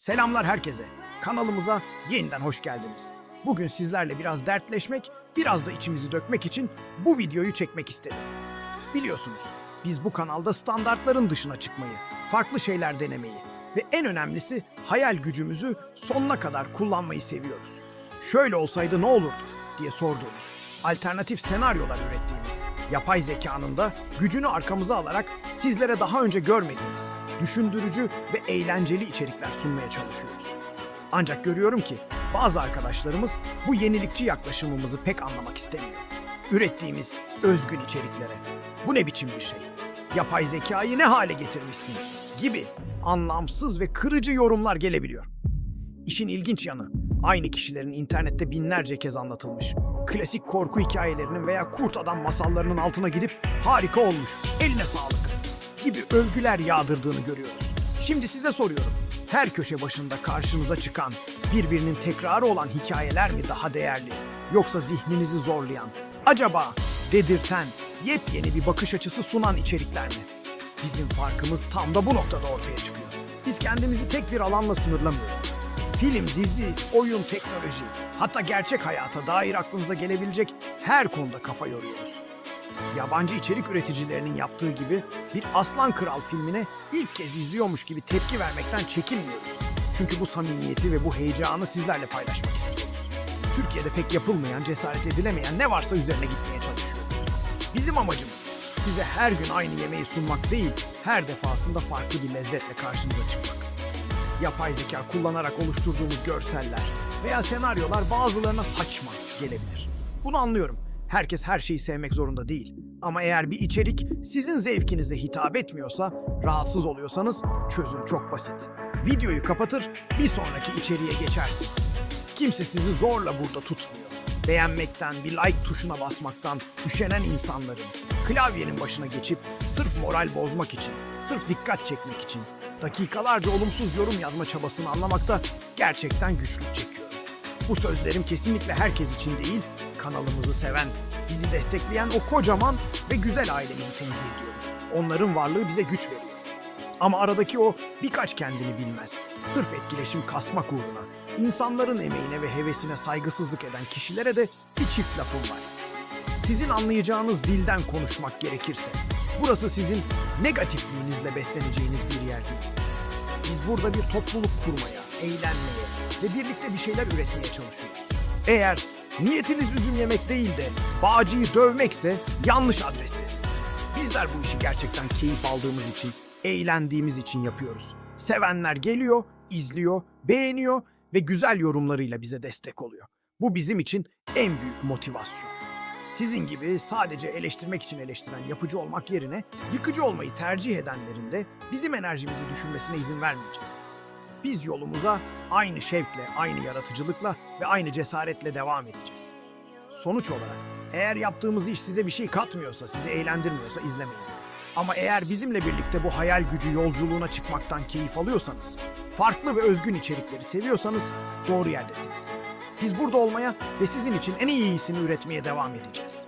Selamlar herkese. Kanalımıza yeniden hoş geldiniz. Bugün sizlerle biraz dertleşmek, biraz da içimizi dökmek için bu videoyu çekmek istedim. Biliyorsunuz, biz bu kanalda standartların dışına çıkmayı, farklı şeyler denemeyi ve en önemlisi hayal gücümüzü sonuna kadar kullanmayı seviyoruz. Şöyle olsaydı ne olurdu diye sorduğumuz, alternatif senaryolar ürettiğimiz, yapay zekanın da gücünü arkamıza alarak sizlere daha önce görmediğimiz, düşündürücü ve eğlenceli içerikler sunmaya çalışıyoruz. Ancak görüyorum ki bazı arkadaşlarımız bu yenilikçi yaklaşımımızı pek anlamak istemiyor. Ürettiğimiz özgün içeriklere bu ne biçim bir şey? Yapay zekayı ne hale getirmişsin? gibi anlamsız ve kırıcı yorumlar gelebiliyor. İşin ilginç yanı, aynı kişilerin internette binlerce kez anlatılmış, klasik korku hikayelerinin veya kurt adam masallarının altına gidip harika olmuş, eline sağlık gibi övgüler yağdırdığını görüyoruz. Şimdi size soruyorum, her köşe başında karşınıza çıkan, birbirinin tekrarı olan hikayeler mi daha değerli, yoksa zihninizi zorlayan, acaba dedirten, yepyeni bir bakış açısı sunan içerikler mi? Bizim farkımız tam da bu noktada ortaya çıkıyor. Biz kendimizi tek bir alanla sınırlamıyoruz. Film, dizi, oyun, teknoloji, hatta gerçek hayata dair aklınıza gelebilecek her konuda kafa yoruyoruz. Yabancı içerik üreticilerinin yaptığı gibi bir Aslan Kral filmine ilk kez izliyormuş gibi tepki vermekten çekinmiyoruz. Çünkü bu samimiyeti ve bu heyecanı sizlerle paylaşmak istiyoruz. Türkiye'de pek yapılmayan, cesaret edilemeyen ne varsa üzerine gitmeye çalışıyoruz. Bizim amacımız size her gün aynı yemeği sunmak değil, her defasında farklı bir lezzetle karşınıza çıkmak. Yapay zeka kullanarak oluşturduğumuz görseller veya senaryolar bazılarına saçma gelebilir. Bunu anlıyorum. Herkes her şeyi sevmek zorunda değil. Ama eğer bir içerik sizin zevkinize hitap etmiyorsa, rahatsız oluyorsanız çözüm çok basit. Videoyu kapatır, bir sonraki içeriğe geçersiniz. Kimse sizi zorla burada tutmuyor. Beğenmekten, bir like tuşuna basmaktan üşenen insanların klavyenin başına geçip sırf moral bozmak için, sırf dikkat çekmek için dakikalarca olumsuz yorum yazma çabasını anlamakta gerçekten güçlük çekiyorum. Bu sözlerim kesinlikle herkes için değil, kanalımızı seven, bizi destekleyen o kocaman ve güzel ailemizi temsil ediyorum. Onların varlığı bize güç veriyor. Ama aradaki o birkaç kendini bilmez, sırf etkileşim kasmak uğruna, insanların emeğine ve hevesine saygısızlık eden kişilere de bir çift lafım var. Sizin anlayacağınız dilden konuşmak gerekirse, burası sizin negatifliğinizle besleneceğiniz bir yer değil. Biz burada bir topluluk kurmaya, eğlenmeye ve birlikte bir şeyler üretmeye çalışıyoruz. Eğer niyetiniz üzüm yemek değil de bağcıyı dövmekse yanlış adrestesiniz. Bizler bu işi gerçekten keyif aldığımız için, eğlendiğimiz için yapıyoruz. Sevenler geliyor, izliyor, beğeniyor ve güzel yorumlarıyla bize destek oluyor. Bu bizim için en büyük motivasyon. Sizin gibi sadece eleştirmek için eleştiren yapıcı olmak yerine yıkıcı olmayı tercih edenlerin de bizim enerjimizi düşünmesine izin vermeyeceğiz. Biz yolumuza aynı şevkle, aynı yaratıcılıkla ve aynı cesaretle devam edeceğiz. Sonuç olarak eğer yaptığımız iş size bir şey katmıyorsa, sizi eğlendirmiyorsa izlemeyin. Ama eğer bizimle birlikte bu hayal gücü yolculuğuna çıkmaktan keyif alıyorsanız, farklı ve özgün içerikleri seviyorsanız doğru yerdesiniz. Biz burada olmaya ve sizin için en iyisini üretmeye devam edeceğiz.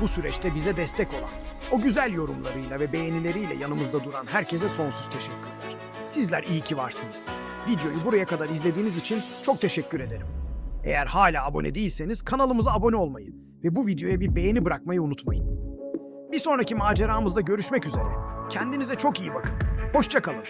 Bu süreçte bize destek olan, o güzel yorumlarıyla ve beğenileriyle yanımızda duran herkese sonsuz teşekkürler. Sizler iyi ki varsınız. Videoyu buraya kadar izlediğiniz için çok teşekkür ederim. Eğer hala abone değilseniz kanalımıza abone olmayı ve bu videoya bir beğeni bırakmayı unutmayın. Bir sonraki maceramızda görüşmek üzere. Kendinize çok iyi bakın. Hoşçakalın.